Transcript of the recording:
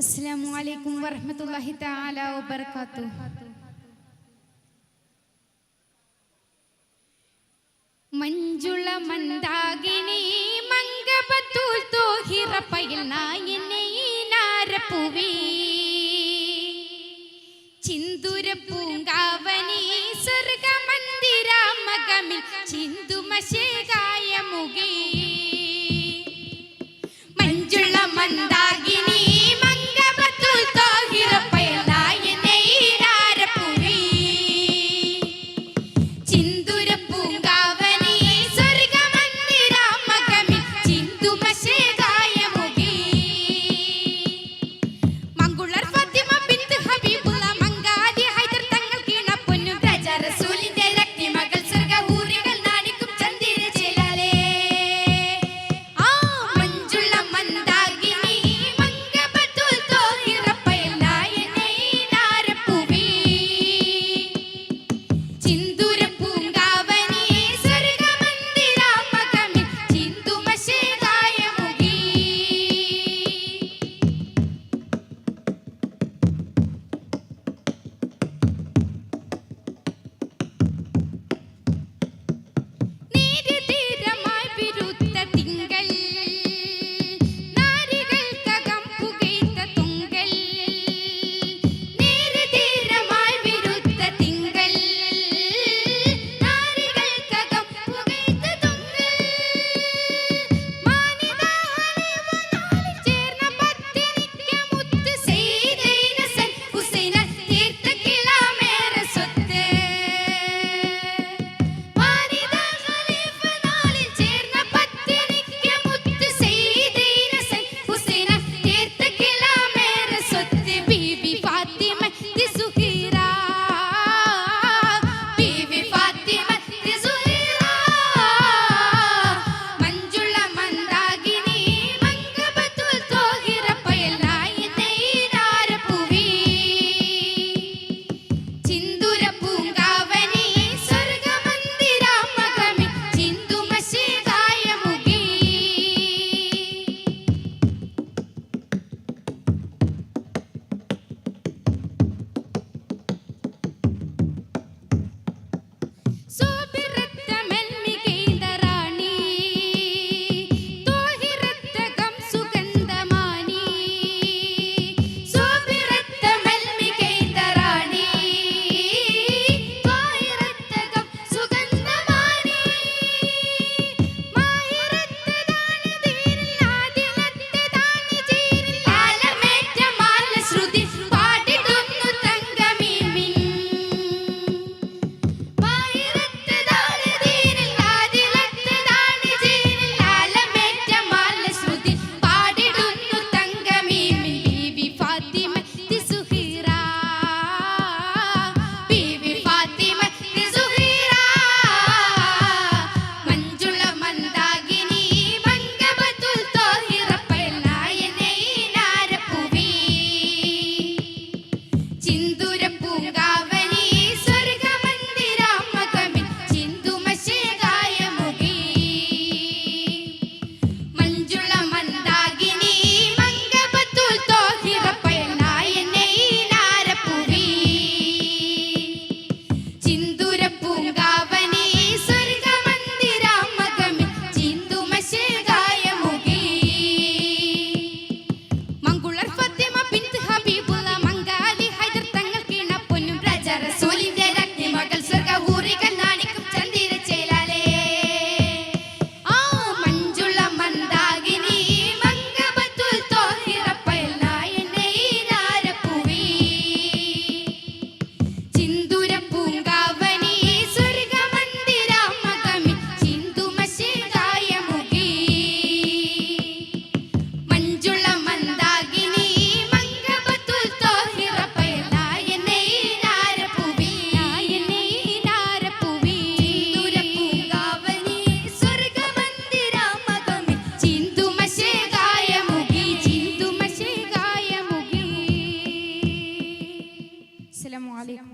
അസ്സലാമു അലൈക്കും വറഹ്മത്തുള്ളാഹി തആല വബറകാതുഹു മഞ്ജുള മന്ദാകിനി മംഗബത്തുൽ തോഹിറപ്പയിൽ പയിൽ നായിനെ നാരപ്പുവി. ചിന്തുര പൂങ്കാവനി സ്വർഗ മന്ദിരാമകമിൽ aleikum.